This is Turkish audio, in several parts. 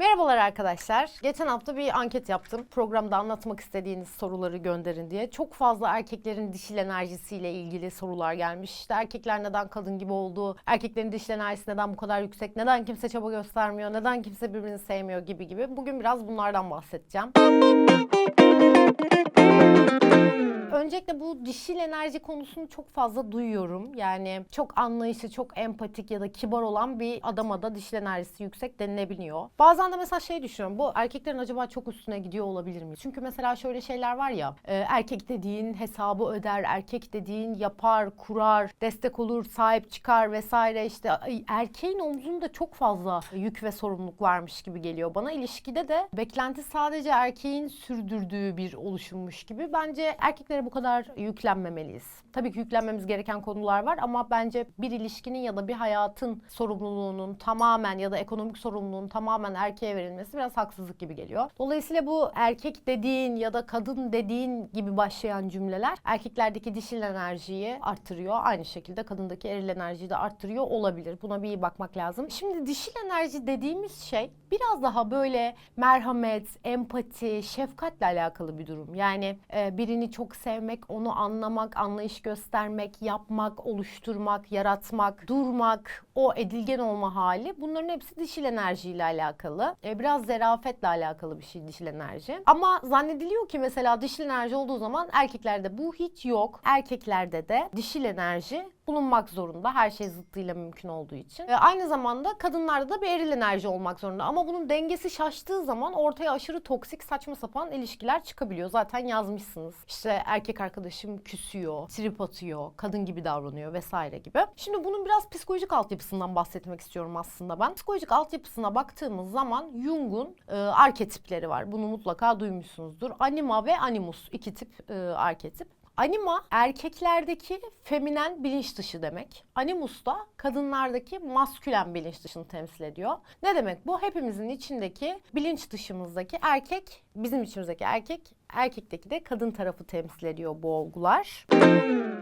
Merhabalar arkadaşlar. Geçen hafta bir anket yaptım. Programda anlatmak istediğiniz soruları gönderin diye. Çok fazla erkeklerin dişil enerjisiyle ilgili sorular gelmiş. İşte erkekler neden kadın gibi oldu? Erkeklerin dişil enerjisi neden bu kadar yüksek? Neden kimse çaba göstermiyor? Neden kimse birbirini sevmiyor gibi gibi. Bugün biraz bunlardan bahsedeceğim. Öncelikle bu dişil enerji konusunu çok fazla duyuyorum. Yani çok anlayışlı, çok empatik ya da kibar olan bir adama da dişil enerjisi yüksek denilebiliyor. Bazen de mesela şey düşünüyorum. Bu erkeklerin acaba çok üstüne gidiyor olabilir mi? Çünkü mesela şöyle şeyler var ya. e, erkek dediğin hesabı öder, erkek dediğin yapar, kurar, destek olur, sahip çıkar vesaire. İşte erkeğin omzunda çok fazla yük ve sorumluluk varmış gibi geliyor bana. İlişkide de beklenti sadece erkeğin sürdürdüğü bir oluşummuş gibi. Bence erkeklere bu kadar yüklenmemeliyiz. Tabii ki yüklenmemiz gereken konular var ama bence bir ilişkinin ya da bir hayatın sorumluluğunun tamamen ya da ekonomik sorumluluğun tamamen erkeğe verilmesi biraz haksızlık gibi geliyor. Dolayısıyla bu erkek dediğin ya da kadın dediğin gibi başlayan cümleler erkeklerdeki dişil enerjiyi arttırıyor. Aynı şekilde kadındaki eril enerjiyi de arttırıyor olabilir. Buna bir iyi bakmak lazım. Şimdi dişil enerji dediğimiz şey biraz daha böyle merhamet, empati, şefkatle alakalı bir durum. Yani e, birini çok sevmek, onu anlamak, anlayış göstermek, yapmak, oluşturmak, yaratmak, durmak, o edilgen olma hali bunların hepsi dişil enerjiyle alakalı. E, biraz zerafetle alakalı bir şey dişil enerji. Ama zannediliyor ki mesela dişil enerji olduğu zaman erkeklerde bu hiç yok. Erkeklerde de dişil enerji bulunmak zorunda. Her şey zıttıyla mümkün olduğu için. E, aynı zamanda kadınlarda da bir eril enerji olmak zorunda. Ama bunun dengesi şaştığı zaman ortaya aşırı toksik saçma sapan ilişkiler çıkabiliyor. Zaten yazmışsınız. İşte erkek arkadaşım küsüyor, trip atıyor, kadın gibi davranıyor vesaire gibi. Şimdi bunun biraz psikolojik altyapısından bahsetmek istiyorum aslında ben. Psikolojik altyapısına baktığımız zaman Jung'un e, arketipleri var. Bunu mutlaka duymuşsunuzdur. Anima ve animus iki tip e, arketip. Anima erkeklerdeki feminen bilinç dışı demek. Animus da kadınlardaki maskülen bilinç dışını temsil ediyor. Ne demek bu? Hepimizin içindeki bilinç dışımızdaki erkek, bizim içimizdeki erkek, erkekteki de kadın tarafı temsil ediyor bu olgular.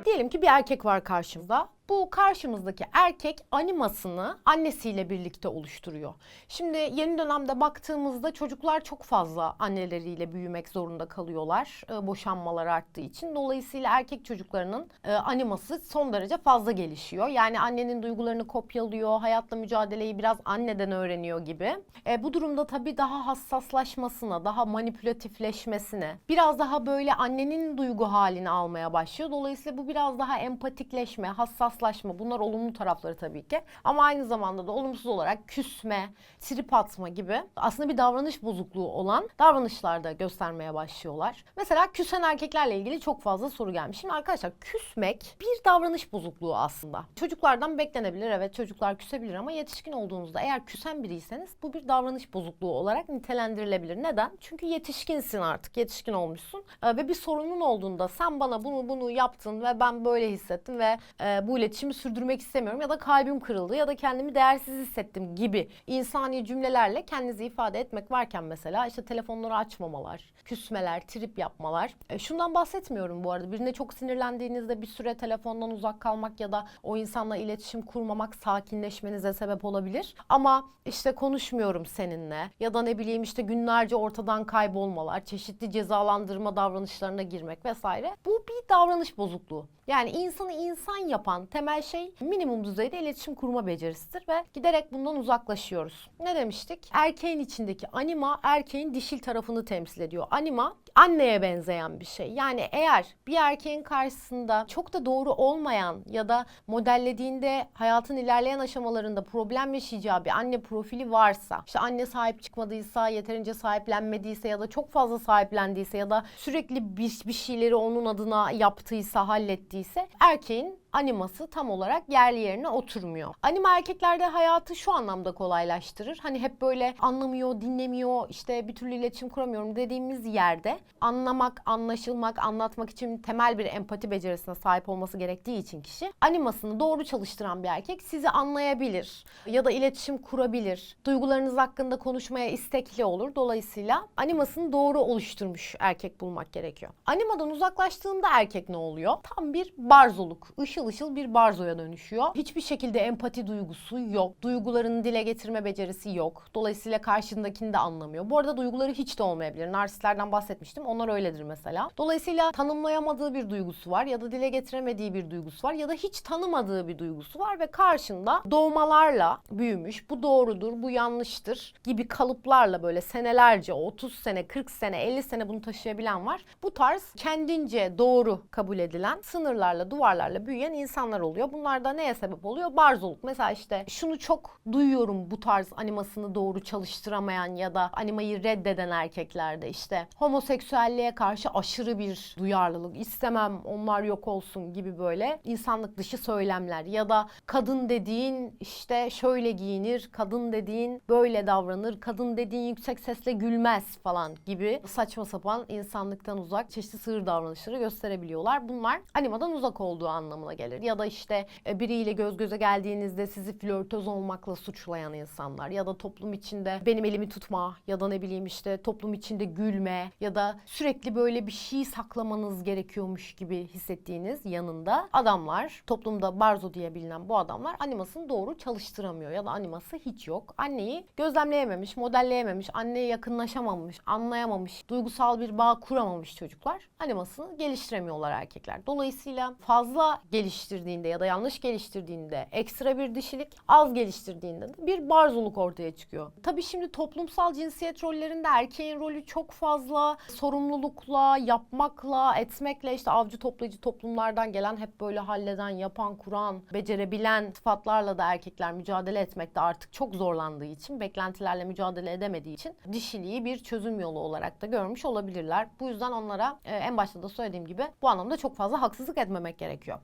Diyelim ki bir erkek var karşımızda. Bu karşımızdaki erkek animasını annesiyle birlikte oluşturuyor. Şimdi yeni dönemde baktığımızda çocuklar çok fazla anneleriyle büyümek zorunda kalıyorlar. E, boşanmalar arttığı için. Dolayısıyla erkek çocuklarının e, animası son derece fazla gelişiyor. Yani annenin duygularını kopyalıyor, hayatla mücadeleyi biraz anneden öğreniyor gibi. E, bu durumda tabii daha hassaslaşmasına, daha manipülatifleşmesine, biraz daha böyle annenin duygu halini almaya başlıyor. Dolayısıyla bu biraz daha empatikleşme, hassaslaşma bunlar olumlu tarafları tabii ki. Ama aynı zamanda da olumsuz olarak küsme, trip atma gibi aslında bir davranış bozukluğu olan davranışlarda göstermeye başlıyorlar. Mesela küsen erkeklerle ilgili çok fazla soru gelmiş. Şimdi arkadaşlar küsmek bir davranış bozukluğu aslında. Çocuklardan beklenebilir evet çocuklar küsebilir ama yetişkin olduğunuzda eğer küsen biriyseniz bu bir davranış bozukluğu olarak nitelendirilebilir. Neden? Çünkü yetişkinsin artık yetişkin olmuşsun Ee, ve bir sorunun olduğunda sen bana bunu bunu yaptın ve ben böyle hissettim ve e, bu iletişimi sürdürmek istemiyorum ya da kalbim kırıldı ya da kendimi değersiz hissettim gibi insani cümlelerle kendinizi ifade etmek varken mesela işte telefonları açmamalar, küsmeler, trip yapmalar. E, şundan bahsetmiyorum bu arada. Birine çok sinirlendiğinizde bir süre telefondan uzak kalmak ya da o insanla iletişim kurmamak sakinleşmenize sebep olabilir. Ama işte konuşmuyorum seninle ya da ne bileyim işte günlerce ortadan kaybolmalar, çeşitli cezalandırma davranışlarına girmek vesaire. Bu bir davranış bozukluğu. Yani insanı insan yapan temel şey minimum düzeyde iletişim kurma becerisidir ve giderek bundan uzaklaşıyoruz. Ne demiştik? Erkeğin içindeki anima erkeğin dişil tarafını temsil ediyor. Anima anneye benzeyen bir şey. Yani eğer bir erkeğin karşısında çok da doğru olmayan ya da modellediğinde hayatın ilerleyen aşamalarında problem yaşayacağı bir anne profili varsa, işte anne sahip çıkmadıysa, yeterince sahiplenmediyse ya da çok fazla sahiplendiyse ya da sürekli bir, bir şeyleri onun adına yaptıysa, hallettiyse erkeğin animası tam olarak yerli yerine oturmuyor. Anima erkeklerde hayatı şu anlamda kolaylaştırır. Hani hep böyle anlamıyor, dinlemiyor, işte bir türlü iletişim kuramıyorum dediğimiz yerde anlamak, anlaşılmak, anlatmak için temel bir empati becerisine sahip olması gerektiği için kişi animasını doğru çalıştıran bir erkek sizi anlayabilir ya da iletişim kurabilir. Duygularınız hakkında konuşmaya istekli olur. Dolayısıyla animasını doğru oluşturmuş erkek bulmak gerekiyor. Animadan uzaklaştığında erkek ne oluyor? Tam bir barzoluk, ışıl ışıl ışıl bir barzoya dönüşüyor. Hiçbir şekilde empati duygusu yok. Duygularını dile getirme becerisi yok. Dolayısıyla karşındakini de anlamıyor. Bu arada duyguları hiç de olmayabilir. Narsistlerden bahsetmiştim. Onlar öyledir mesela. Dolayısıyla tanımlayamadığı bir duygusu var ya da dile getiremediği bir duygusu var ya da hiç tanımadığı bir duygusu var ve karşında doğmalarla büyümüş. Bu doğrudur, bu yanlıştır gibi kalıplarla böyle senelerce 30 sene, 40 sene, 50 sene bunu taşıyabilen var. Bu tarz kendince doğru kabul edilen sınırlarla, duvarlarla büyüyen insanlar oluyor. Bunlar da neye sebep oluyor? Barzoluk. Mesela işte şunu çok duyuyorum bu tarz animasını doğru çalıştıramayan ya da animayı reddeden erkeklerde işte homoseksüelliğe karşı aşırı bir duyarlılık, istemem onlar yok olsun gibi böyle insanlık dışı söylemler ya da kadın dediğin işte şöyle giyinir, kadın dediğin böyle davranır, kadın dediğin yüksek sesle gülmez falan gibi saçma sapan insanlıktan uzak çeşitli sığır davranışları gösterebiliyorlar. Bunlar animadan uzak olduğu anlamına gelir. Ya da işte e, biriyle göz göze geldiğinizde sizi flörtöz olmakla suçlayan insanlar ya da toplum içinde benim elimi tutma ya da ne bileyim işte toplum içinde gülme ya da sürekli böyle bir şey saklamanız gerekiyormuş gibi hissettiğiniz yanında adamlar toplumda barzo diye bilinen bu adamlar animasını doğru çalıştıramıyor ya da animası hiç yok. Anneyi gözlemleyememiş, modelleyememiş, anneye yakınlaşamamış, anlayamamış, duygusal bir bağ kuramamış çocuklar animasını geliştiremiyorlar erkekler. Dolayısıyla fazla geliştirdiğinde ya da yanlış geliştirdiğinde ekstra bir dişilik, az geliştirdiğinde de bir barzoluk ortaya çıkıyor. Tabii şimdi toplumsal cinsiyet rollerinde erkeğin rolü çok fazla sorumlulukla, yapmakla, etmekle işte avcı toplayıcı toplumlardan gelen hep böyle halleden, yapan, kuran, becerebilen sıfatlarla da erkekler mücadele etmekte artık çok zorlandığı için, beklentilerle mücadele edemediği için dişiliği bir çözüm yolu olarak da görmüş olabilirler. Bu yüzden onlara e, en başta da söylediğim gibi bu anlamda çok fazla haksızlık etmemek gerekiyor.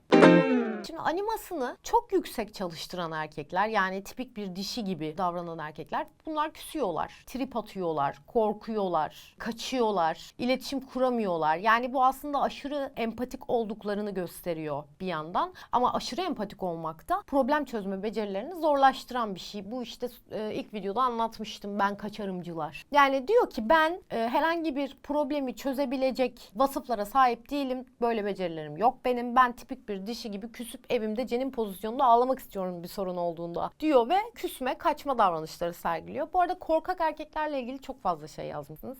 Şimdi animasını çok yüksek çalıştıran erkekler yani tipik bir dişi gibi davranan erkekler bunlar küsüyorlar, trip atıyorlar, korkuyorlar, kaçıyorlar, iletişim kuramıyorlar. Yani bu aslında aşırı empatik olduklarını gösteriyor bir yandan. Ama aşırı empatik olmak da problem çözme becerilerini zorlaştıran bir şey. Bu işte e, ilk videoda anlatmıştım ben kaçarımcılar. Yani diyor ki ben e, herhangi bir problemi çözebilecek vasıflara sahip değilim. Böyle becerilerim yok benim. Ben tipik bir dişi gibi küsüp evimde cenin pozisyonunda ağlamak istiyorum bir sorun olduğunda diyor ve küsme kaçma davranışları sergiliyor. Bu arada korkak erkeklerle ilgili çok fazla şey yazmışsınız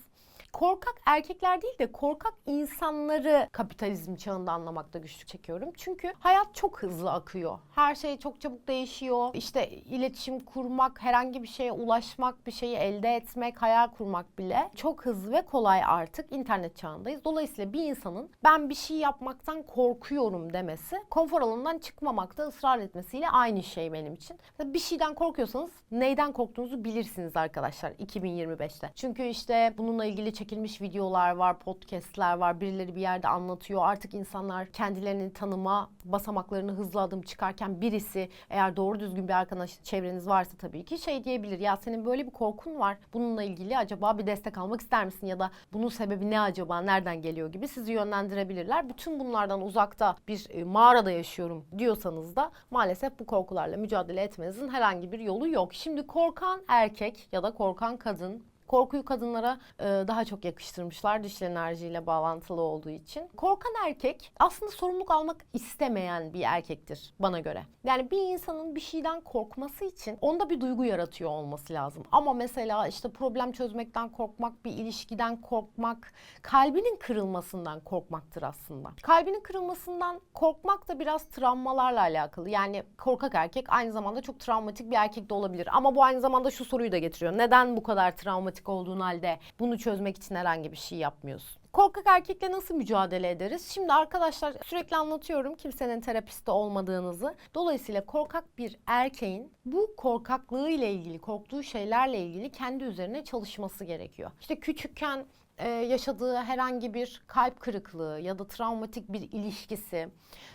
korkak erkekler değil de korkak insanları kapitalizm çağında anlamakta güçlük çekiyorum. Çünkü hayat çok hızlı akıyor. Her şey çok çabuk değişiyor. İşte iletişim kurmak, herhangi bir şeye ulaşmak, bir şeyi elde etmek, hayal kurmak bile çok hızlı ve kolay artık internet çağındayız. Dolayısıyla bir insanın ben bir şey yapmaktan korkuyorum demesi konfor alanından çıkmamakta ısrar etmesiyle aynı şey benim için. Bir şeyden korkuyorsanız neyden korktuğunuzu bilirsiniz arkadaşlar 2025'te. Çünkü işte bununla ilgili çekilmiş videolar var, podcastler var. Birileri bir yerde anlatıyor. Artık insanlar kendilerini tanıma basamaklarını hızlı adım çıkarken birisi eğer doğru düzgün bir arkadaş çevreniz varsa tabii ki şey diyebilir. Ya senin böyle bir korkun var. Bununla ilgili acaba bir destek almak ister misin? Ya da bunun sebebi ne acaba? Nereden geliyor gibi sizi yönlendirebilirler. Bütün bunlardan uzakta bir e, mağarada yaşıyorum diyorsanız da maalesef bu korkularla mücadele etmenizin herhangi bir yolu yok. Şimdi korkan erkek ya da korkan kadın Korkuyu kadınlara e, daha çok yakıştırmışlar dişil enerjiyle bağlantılı olduğu için. Korkan erkek aslında sorumluluk almak istemeyen bir erkektir bana göre. Yani bir insanın bir şeyden korkması için onda bir duygu yaratıyor olması lazım. Ama mesela işte problem çözmekten korkmak, bir ilişkiden korkmak, kalbinin kırılmasından korkmaktır aslında. Kalbinin kırılmasından korkmak da biraz travmalarla alakalı. Yani korkak erkek aynı zamanda çok travmatik bir erkek de olabilir. Ama bu aynı zamanda şu soruyu da getiriyor. Neden bu kadar travmatik olduğun halde bunu çözmek için herhangi bir şey yapmıyorsun? Korkak erkekle nasıl mücadele ederiz? Şimdi arkadaşlar sürekli anlatıyorum kimsenin terapisti olmadığınızı. Dolayısıyla korkak bir erkeğin bu korkaklığı ile ilgili, korktuğu şeylerle ilgili kendi üzerine çalışması gerekiyor. İşte küçükken e, yaşadığı herhangi bir kalp kırıklığı ya da travmatik bir ilişkisi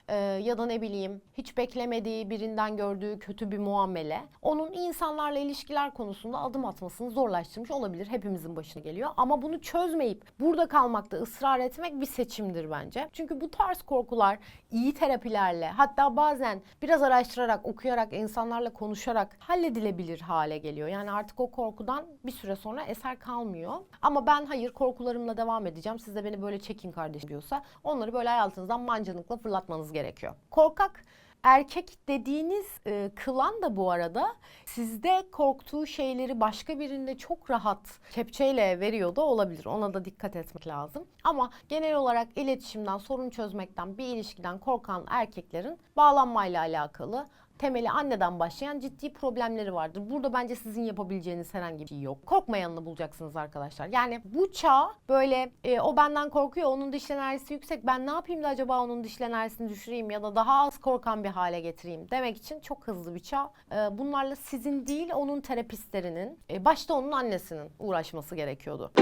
e, ya da ne bileyim hiç beklemediği birinden gördüğü kötü bir muamele onun insanlarla ilişkiler konusunda adım atmasını zorlaştırmış olabilir. Hepimizin başına geliyor ama bunu çözmeyip burada kalmakta ısrar etmek bir seçimdir bence. Çünkü bu tarz korkular iyi terapilerle hatta bazen biraz araştırarak, okuyarak, insanlarla konuşarak halledilebilir hale geliyor. Yani artık o korkudan bir süre sonra eser kalmıyor. Ama ben hayır korku korkularımla devam edeceğim. Siz de beni böyle çekin kardeşim diyorsa onları böyle hayatınızdan mancınıkla fırlatmanız gerekiyor. Korkak erkek dediğiniz e, kılan da bu arada sizde korktuğu şeyleri başka birinde çok rahat kepçeyle veriyor da olabilir. Ona da dikkat etmek lazım. Ama genel olarak iletişimden, sorun çözmekten, bir ilişkiden korkan erkeklerin bağlanmayla alakalı temeli anneden başlayan ciddi problemleri vardır. Burada bence sizin yapabileceğiniz herhangi bir şey yok. Korkmayanını bulacaksınız arkadaşlar. Yani bu çağ böyle e, o benden korkuyor, onun dişil enerjisi yüksek. Ben ne yapayım da acaba onun dişil enerjisini düşüreyim ya da daha az korkan bir hale getireyim demek için çok hızlı bir çağ. E, bunlarla sizin değil onun terapistlerinin, e, başta onun annesinin uğraşması gerekiyordu.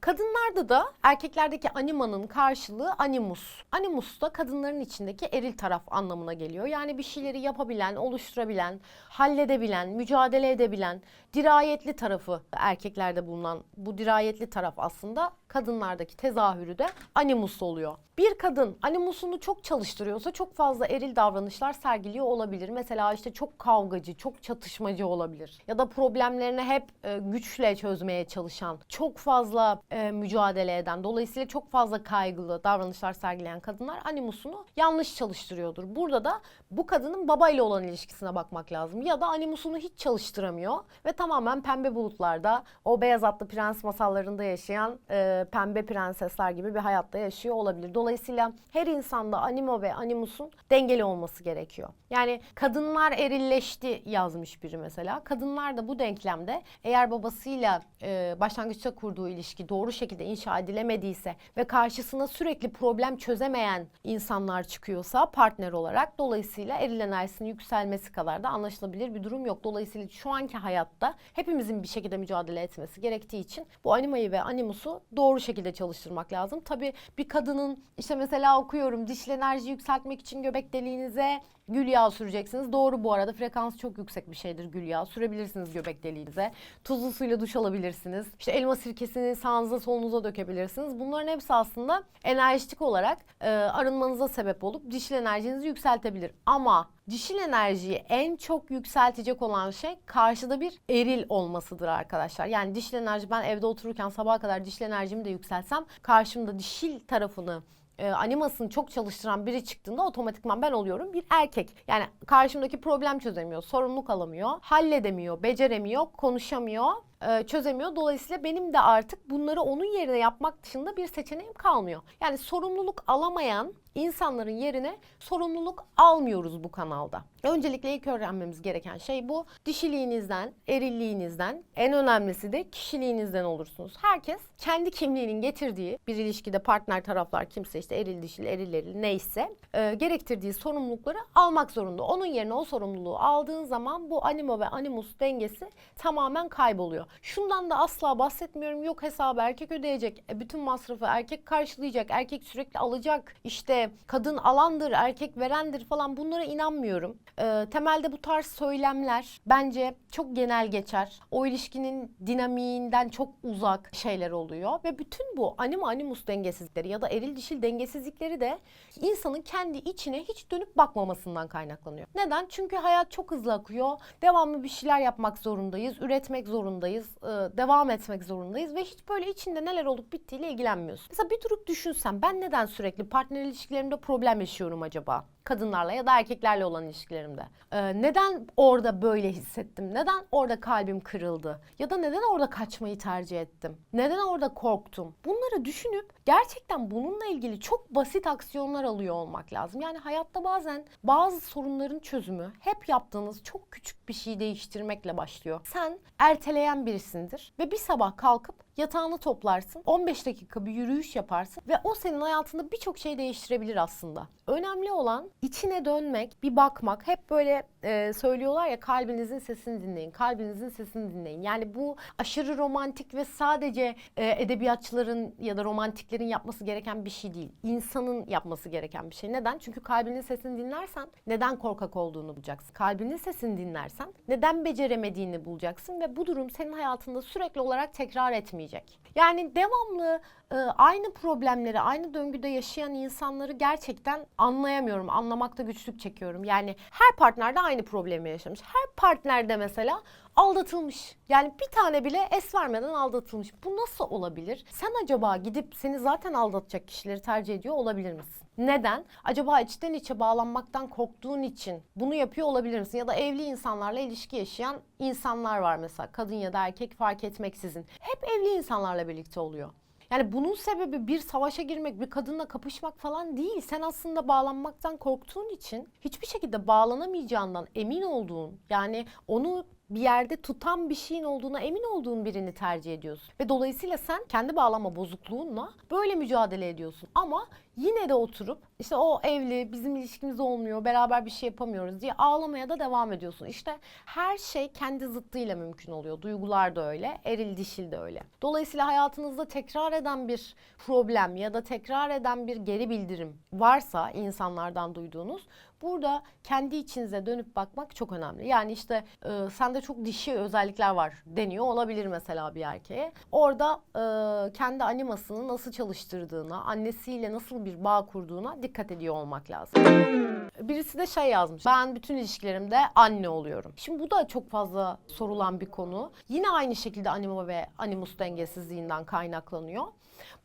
Kadınlarda da erkeklerdeki animanın karşılığı animus. Animus da kadınların içindeki eril taraf anlamına geliyor. Yani bir şeyleri yapabilen, oluşturabilen, halledebilen, mücadele edebilen, dirayetli tarafı erkeklerde bulunan bu dirayetli taraf aslında kadınlardaki tezahürü de animus oluyor. Bir kadın animusunu çok çalıştırıyorsa çok fazla eril davranışlar sergiliyor olabilir. Mesela işte çok kavgacı, çok çatışmacı olabilir. Ya da problemlerini hep e, güçle çözmeye çalışan, çok fazla e, mücadele eden, dolayısıyla çok fazla kaygılı davranışlar sergileyen kadınlar animusunu yanlış çalıştırıyordur. Burada da bu kadının babayla olan ilişkisine bakmak lazım. Ya da animusunu hiç çalıştıramıyor ve tamamen pembe bulutlarda o beyaz atlı prens masallarında yaşayan e, pembe prensesler gibi bir hayatta yaşıyor olabilir. Dolayısıyla her insanda animo ve animusun dengeli olması gerekiyor. Yani kadınlar erilleşti yazmış biri mesela. Kadınlar da bu denklemde eğer babasıyla e, başlangıçta kurduğu ilişki doğru şekilde inşa edilemediyse ve karşısına sürekli problem çözemeyen insanlar çıkıyorsa partner olarak dolayısıyla eril enerjisinin yükselmesi kadar da anlaşılabilir bir durum yok. Dolayısıyla şu anki hayatta hepimizin bir şekilde mücadele etmesi gerektiği için bu animayı ve animusu doğru şekilde çalıştırmak lazım. Tabii bir kadının işte mesela okuyorum dişil enerji yükseltmek için göbek deliğinize gül yağı süreceksiniz. Doğru bu arada frekans çok yüksek bir şeydir gül yağı. Sürebilirsiniz göbek deliğinize. Tuzlu suyla duş alabilirsiniz. İşte elma sirkesini sağınıza solunuza dökebilirsiniz. Bunların hepsi aslında enerjik olarak e, arınmanıza sebep olup dişil enerjinizi yükseltebilir. Ama dişil enerjiyi en çok yükseltecek olan şey karşıda bir eril olmasıdır arkadaşlar. Yani dişil enerji ben evde otururken sabaha kadar dişil enerjimi de yükseltsem karşımda dişil tarafını e, animasını çok çalıştıran biri çıktığında otomatikman ben oluyorum bir erkek. Yani karşımdaki problem çözemiyor, sorumluluk alamıyor, halledemiyor, beceremiyor, konuşamıyor, e, çözemiyor. Dolayısıyla benim de artık bunları onun yerine yapmak dışında bir seçeneğim kalmıyor. Yani sorumluluk alamayan insanların yerine sorumluluk almıyoruz bu kanalda. Öncelikle ilk öğrenmemiz gereken şey bu. Dişiliğinizden, erilliğinizden, en önemlisi de kişiliğinizden olursunuz. Herkes kendi kimliğinin getirdiği bir ilişkide partner taraflar kimse işte eril dişil, eril eril neyse e, gerektirdiği sorumlulukları almak zorunda. Onun yerine o sorumluluğu aldığın zaman bu animo ve animus dengesi tamamen kayboluyor. Şundan da asla bahsetmiyorum. Yok hesabı erkek ödeyecek. E, bütün masrafı erkek karşılayacak. Erkek sürekli alacak. İşte kadın alandır, erkek verendir falan bunlara inanmıyorum. E, temelde bu tarz söylemler bence çok genel geçer. O ilişkinin dinamiğinden çok uzak şeyler oluyor ve bütün bu animo animus dengesizlikleri ya da eril dişil dengesizlikleri de insanın kendi içine hiç dönüp bakmamasından kaynaklanıyor. Neden? Çünkü hayat çok hızlı akıyor. Devamlı bir şeyler yapmak zorundayız, üretmek zorundayız, e, devam etmek zorundayız ve hiç böyle içinde neler olup bittiğiyle ilgilenmiyorsun. Mesela bir durup düşünsem ben neden sürekli partner ilişkilerimde problem yaşıyorum acaba? Kadınlarla ya da erkeklerle olan ilişkilerimde. Ee, neden orada böyle hissettim? Neden orada kalbim kırıldı? Ya da neden orada kaçmayı tercih ettim? Neden orada korktum? Bunları düşünüp gerçekten bununla ilgili çok basit aksiyonlar alıyor olmak lazım. Yani hayatta bazen bazı sorunların çözümü hep yaptığınız çok küçük bir şey değiştirmekle başlıyor. Sen erteleyen birisindir ve bir sabah kalkıp yatağını toplarsın, 15 dakika bir yürüyüş yaparsın ve o senin hayatında birçok şey değiştirebilir aslında. Önemli olan içine dönmek, bir bakmak. Hep böyle e, söylüyorlar ya kalbinizin sesini dinleyin, kalbinizin sesini dinleyin. Yani bu aşırı romantik ve sadece e, edebiyatçıların ya da romantiklerin yapması gereken bir şey değil. İnsanın yapması gereken bir şey. Neden? Çünkü kalbinin sesini dinlersen neden korkak olduğunu bulacaksın. Kalbinin sesini dinlersen neden beceremediğini bulacaksın ve bu durum senin hayatında sürekli olarak tekrar etmeyecek. Yani devamlı e, aynı problemleri, aynı döngüde yaşayan insanları gerçekten anlayamıyorum. Anlamakta güçlük çekiyorum. Yani her partnerde aynı problemi yaşamış. Her partnerde mesela aldatılmış. Yani bir tane bile es vermeden aldatılmış. Bu nasıl olabilir? Sen acaba gidip seni zaten aldatacak kişileri tercih ediyor olabilir misin? Neden? Acaba içten içe bağlanmaktan korktuğun için bunu yapıyor olabilir misin? Ya da evli insanlarla ilişki yaşayan insanlar var mesela. Kadın ya da erkek fark etmeksizin. Hep evli insanlarla birlikte oluyor. Yani bunun sebebi bir savaşa girmek, bir kadınla kapışmak falan değil. Sen aslında bağlanmaktan korktuğun için hiçbir şekilde bağlanamayacağından emin olduğun, yani onu bir yerde tutan bir şeyin olduğuna emin olduğun birini tercih ediyorsun. Ve dolayısıyla sen kendi bağlama bozukluğunla böyle mücadele ediyorsun. Ama yine de oturup işte o evli, bizim ilişkimiz olmuyor, beraber bir şey yapamıyoruz diye ağlamaya da devam ediyorsun. İşte her şey kendi zıttıyla mümkün oluyor. Duygular da öyle, eril dişil de öyle. Dolayısıyla hayatınızda tekrar eden bir problem ya da tekrar eden bir geri bildirim varsa insanlardan duyduğunuz Burada kendi içinize dönüp bakmak çok önemli. Yani işte e, sende çok dişi özellikler var deniyor olabilir mesela bir erkeğe. Orada e, kendi animasını nasıl çalıştırdığına, annesiyle nasıl bir bağ kurduğuna dikkat ediyor olmak lazım. Birisi de şey yazmış. Ben bütün ilişkilerimde anne oluyorum. Şimdi bu da çok fazla sorulan bir konu. Yine aynı şekilde anima ve animus dengesizliğinden kaynaklanıyor.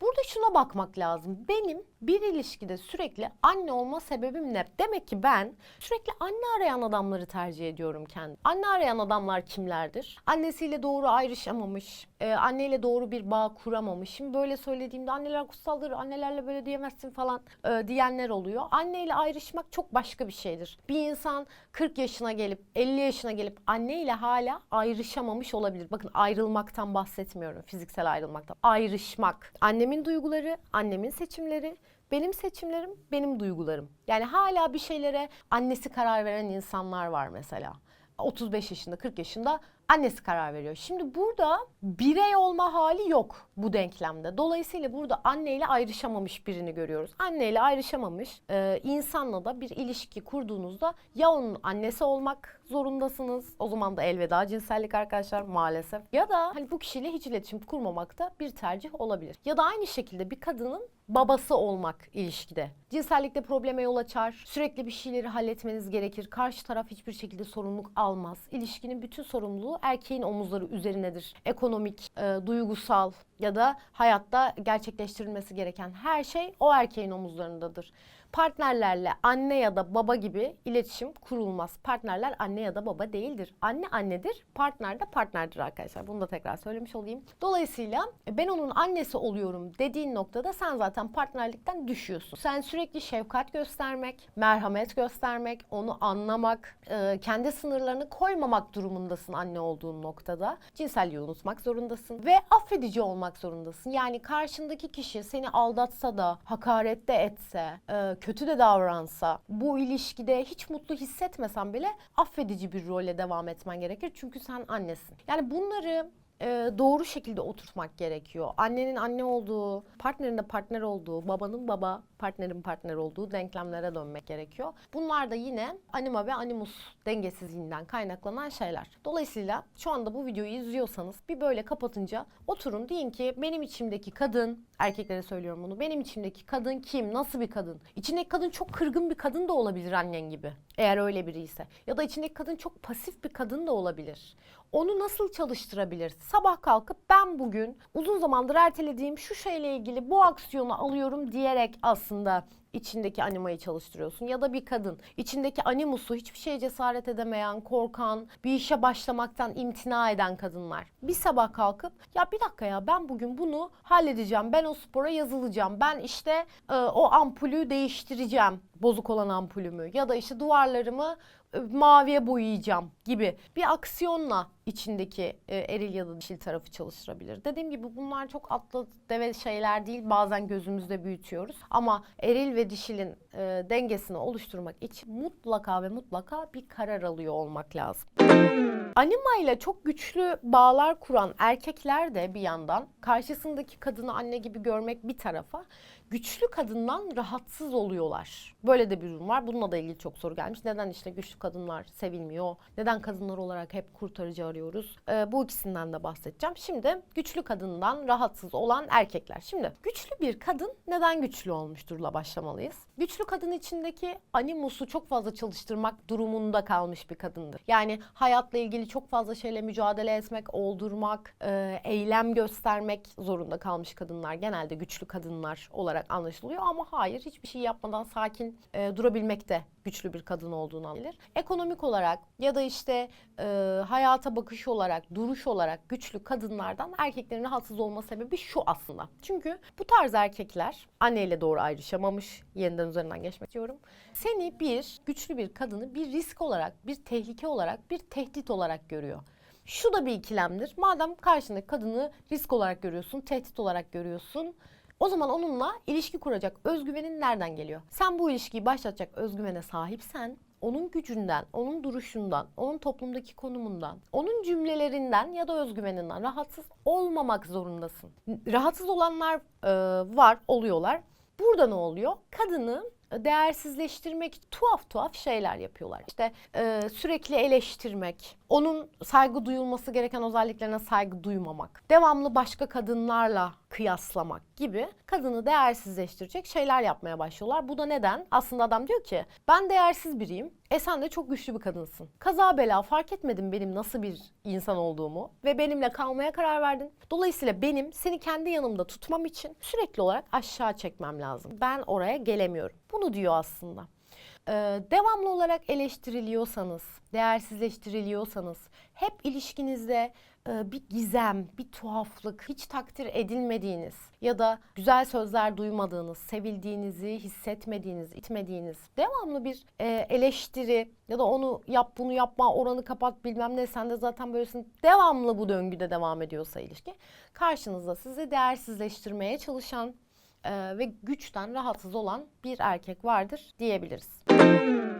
Burada şuna bakmak lazım. Benim bir ilişkide sürekli anne olma sebebim ne? Demek ki ben sürekli anne arayan adamları tercih ediyorum kendim. Anne arayan adamlar kimlerdir? Annesiyle doğru ayrışamamış, e, anneyle doğru bir bağ kuramamış. Şimdi böyle söylediğimde anneler kutsaldır, annelerle böyle diyemezsin falan e, diyenler oluyor. Anneyle ayrışmak çok başka bir şeydir. Bir insan 40 yaşına gelip 50 yaşına gelip anneyle hala ayrışamamış olabilir. Bakın ayrılmaktan bahsetmiyorum, fiziksel ayrılmaktan. Ayrışmak. Annemin duyguları, annemin seçimleri, benim seçimlerim, benim duygularım. Yani hala bir şeylere annesi karar veren insanlar var mesela. 35 yaşında, 40 yaşında annesi karar veriyor. Şimdi burada birey olma hali yok bu denklemde. Dolayısıyla burada anneyle ayrışamamış birini görüyoruz. Anneyle ayrışamamış e, insanla da bir ilişki kurduğunuzda ya onun annesi olmak zorundasınız. O zaman da elveda cinsellik arkadaşlar maalesef. Ya da hani bu kişiyle hiç iletişim kurmamak da bir tercih olabilir. Ya da aynı şekilde bir kadının babası olmak ilişkide. Cinsellikte probleme yol açar. Sürekli bir şeyleri halletmeniz gerekir. Karşı taraf hiçbir şekilde sorumluluk almaz. İlişkinin bütün sorumluluğu erkeğin omuzları üzerinedir. Ekonomik, e, duygusal ya da hayatta gerçekleştirilmesi gereken her şey o erkeğin omuzlarındadır. Partnerlerle anne ya da baba gibi iletişim kurulmaz. Partnerler anne ya da baba değildir. Anne annedir, partner de partnerdir arkadaşlar. Bunu da tekrar söylemiş olayım. Dolayısıyla ben onun annesi oluyorum dediğin noktada sen zaten partnerlikten düşüyorsun. Sen sürekli şefkat göstermek, merhamet göstermek, onu anlamak, e, kendi sınırlarını koymamak durumundasın anne olduğun noktada. Cinselliği unutmak zorundasın ve affedici olmak zorundasın. Yani karşındaki kişi seni aldatsa da, hakarette etse, e, kötü de davransa, bu ilişkide hiç mutlu hissetmesen bile affedici bir role devam etmen gerekir. Çünkü sen annesin. Yani bunları e, doğru şekilde oturtmak gerekiyor. Annenin anne olduğu, partnerin de partner olduğu, babanın baba, partnerin partner olduğu denklemlere dönmek gerekiyor. Bunlar da yine anima ve animus dengesizliğinden kaynaklanan şeyler. Dolayısıyla şu anda bu videoyu izliyorsanız bir böyle kapatınca oturun deyin ki benim içimdeki kadın, erkeklere söylüyorum bunu, benim içimdeki kadın kim, nasıl bir kadın? İçindeki kadın çok kırgın bir kadın da olabilir annen gibi. Eğer öyle biri ise. Ya da içindeki kadın çok pasif bir kadın da olabilir. Onu nasıl çalıştırabilirsin? Sabah kalkıp ben bugün uzun zamandır ertelediğim şu şeyle ilgili bu aksiyonu alıyorum diyerek aslında içindeki animayı çalıştırıyorsun. Ya da bir kadın içindeki animusu hiçbir şeye cesaret edemeyen, korkan, bir işe başlamaktan imtina eden kadınlar. Bir sabah kalkıp ya bir dakika ya ben bugün bunu halledeceğim. Ben o spora yazılacağım. Ben işte e, o ampulü değiştireceğim. Bozuk olan ampulümü ya da işte duvarlarımı e, maviye boyayacağım gibi bir aksiyonla içindeki e, eril ya da dişil tarafı çalıştırabilir. Dediğim gibi bunlar çok atlı deve şeyler değil. Bazen gözümüzde büyütüyoruz. Ama eril ve dişilin e, dengesini oluşturmak için mutlaka ve mutlaka bir karar alıyor olmak lazım. Anima ile çok güçlü bağlar kuran erkekler de bir yandan karşısındaki kadını anne gibi görmek bir tarafa güçlü kadından rahatsız oluyorlar. Böyle de bir durum var. Bununla da ilgili çok soru gelmiş. Neden işte güçlü kadınlar sevilmiyor? Neden kadınlar olarak hep kurtarıcı arıyoruz? Ee, bu ikisinden de bahsedeceğim. Şimdi güçlü kadından rahatsız olan erkekler. Şimdi güçlü bir kadın neden güçlü olmuşturla başlamalıyım. çalışmalıyız. Güçlü kadın içindeki animusu çok fazla çalıştırmak durumunda kalmış bir kadındır. Yani hayatla ilgili çok fazla şeyle mücadele etmek, oldurmak, e, eylem göstermek zorunda kalmış kadınlar genelde güçlü kadınlar olarak anlaşılıyor ama hayır hiçbir şey yapmadan sakin e, durabilmek de güçlü bir kadın olduğunu anlayılır. Ekonomik olarak ya da işte e, hayata bakış olarak, duruş olarak güçlü kadınlardan erkeklerin rahatsız olma sebebi şu aslında. Çünkü bu tarz erkekler anneyle doğru ayrışamamış, yeniden üzerinden geçmek diyorum. Seni bir güçlü bir kadını bir risk olarak, bir tehlike olarak, bir tehdit olarak görüyor. Şu da bir ikilemdir. Madem karşındaki kadını risk olarak görüyorsun, tehdit olarak görüyorsun. O zaman onunla ilişki kuracak özgüvenin nereden geliyor? Sen bu ilişkiyi başlatacak özgüvene sahipsen onun gücünden, onun duruşundan, onun toplumdaki konumundan, onun cümlelerinden ya da özgüveninden rahatsız olmamak zorundasın. Rahatsız olanlar e, var, oluyorlar. Burada ne oluyor? Kadını değersizleştirmek tuhaf tuhaf şeyler yapıyorlar. İşte e, sürekli eleştirmek, onun saygı duyulması gereken özelliklerine saygı duymamak, devamlı başka kadınlarla kıyaslamak gibi kadını değersizleştirecek şeyler yapmaya başlıyorlar. Bu da neden? Aslında adam diyor ki ben değersiz biriyim. E sen de çok güçlü bir kadınsın. Kaza bela fark etmedin benim nasıl bir insan olduğumu ve benimle kalmaya karar verdin. Dolayısıyla benim seni kendi yanımda tutmam için sürekli olarak aşağı çekmem lazım. Ben oraya gelemiyorum. Bunu diyor aslında. Ee, devamlı olarak eleştiriliyorsanız, değersizleştiriliyorsanız, hep ilişkinizde e, bir gizem, bir tuhaflık, hiç takdir edilmediğiniz ya da güzel sözler duymadığınız, sevildiğinizi hissetmediğiniz, itmediğiniz, devamlı bir e, eleştiri ya da onu yap bunu yapma, oranı kapat bilmem ne sen de zaten böylesin. Devamlı bu döngüde devam ediyorsa ilişki, karşınızda sizi değersizleştirmeye çalışan e, ve güçten rahatsız olan bir erkek vardır diyebiliriz.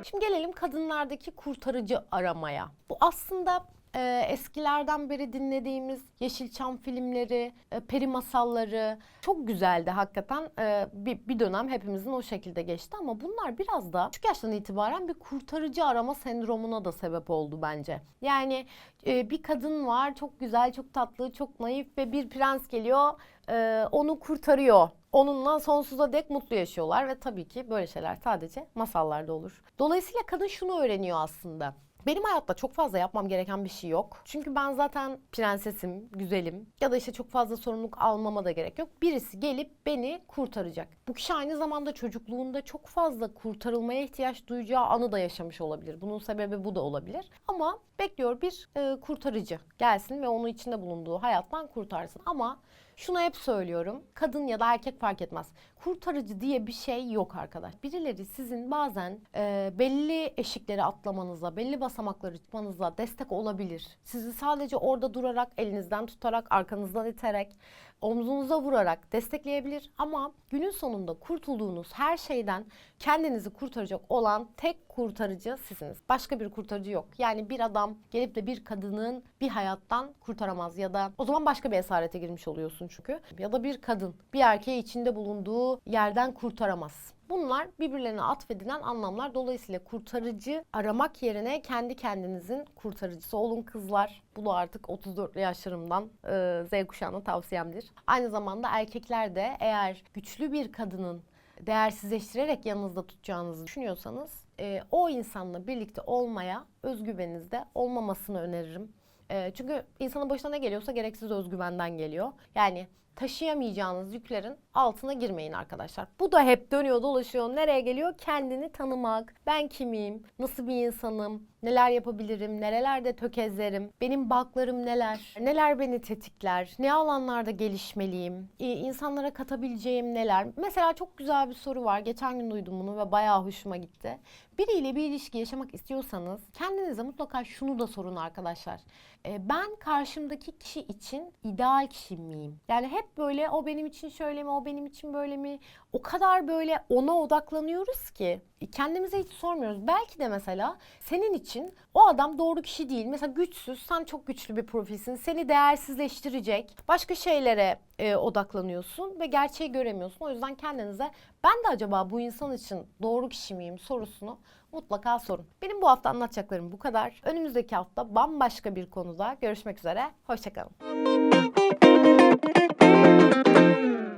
Şimdi gelelim kadınlardaki kurtarıcı aramaya. Bu aslında e, eskilerden beri dinlediğimiz Yeşilçam filmleri, e, peri masalları çok güzeldi hakikaten. E, bir, bir dönem hepimizin o şekilde geçti ama bunlar biraz da küçük yaştan itibaren bir kurtarıcı arama sendromuna da sebep oldu bence. Yani e, bir kadın var çok güzel, çok tatlı, çok naif ve bir prens geliyor e, onu kurtarıyor. Onunla sonsuza dek mutlu yaşıyorlar ve tabii ki böyle şeyler sadece masallarda olur. Dolayısıyla kadın şunu öğreniyor aslında. Benim hayatta çok fazla yapmam gereken bir şey yok. Çünkü ben zaten prensesim, güzelim ya da işte çok fazla sorumluluk almama da gerek yok. Birisi gelip beni kurtaracak. Bu kişi aynı zamanda çocukluğunda çok fazla kurtarılmaya ihtiyaç duyacağı anı da yaşamış olabilir. Bunun sebebi bu da olabilir. Ama bekliyor bir e, kurtarıcı gelsin ve onu içinde bulunduğu hayattan kurtarsın. Ama şunu hep söylüyorum. Kadın ya da erkek fark etmez. Kurtarıcı diye bir şey yok arkadaş. Birileri sizin bazen e, belli eşikleri atlamanıza, belli basamakları çıkmanıza destek olabilir. Sizi sadece orada durarak, elinizden tutarak, arkanızdan iterek, omzunuza vurarak destekleyebilir. Ama günün sonunda kurtulduğunuz her şeyden kendinizi kurtaracak olan tek kurtarıcı sizsiniz. Başka bir kurtarıcı yok. Yani bir adam gelip de bir kadının bir hayattan kurtaramaz ya da o zaman başka bir esarete girmiş oluyorsun çünkü. Ya da bir kadın bir erkeği içinde bulunduğu yerden kurtaramaz. Bunlar birbirlerine atfedilen anlamlar. Dolayısıyla kurtarıcı aramak yerine kendi kendinizin kurtarıcısı olun kızlar. Bu da artık 34 yaşlarımdan e, Z kuşağına tavsiyemdir. Aynı zamanda erkekler de eğer güçlü bir kadının değersizleştirerek yanınızda tutacağınızı düşünüyorsanız e, o insanla birlikte olmaya özgüveninizde olmamasını öneririm. E, çünkü insanın başına ne geliyorsa gereksiz özgüvenden geliyor. Yani taşıyamayacağınız yüklerin altına girmeyin arkadaşlar. Bu da hep dönüyor dolaşıyor. Nereye geliyor? Kendini tanımak. Ben kimiyim? Nasıl bir insanım? Neler yapabilirim? Nerelerde tökezlerim? Benim baklarım neler? Neler beni tetikler? Ne alanlarda gelişmeliyim? Ee, insanlara katabileceğim neler? Mesela çok güzel bir soru var. Geçen gün duydum bunu ve bayağı hoşuma gitti. Biriyle bir ilişki yaşamak istiyorsanız kendinize mutlaka şunu da sorun arkadaşlar. Ee, ben karşımdaki kişi için ideal kişi miyim? Yani hep böyle o benim için şöyle mi, o benim için böyle mi? O kadar böyle ona odaklanıyoruz ki kendimize hiç sormuyoruz. Belki de mesela senin için o adam doğru kişi değil. Mesela güçsüz, sen çok güçlü bir profilsin. Seni değersizleştirecek. Başka şeylere e, odaklanıyorsun ve gerçeği göremiyorsun. O yüzden kendinize ben de acaba bu insan için doğru kişi miyim sorusunu mutlaka sorun. Benim bu hafta anlatacaklarım bu kadar. Önümüzdeki hafta bambaşka bir konuda görüşmek üzere. Hoşçakalın.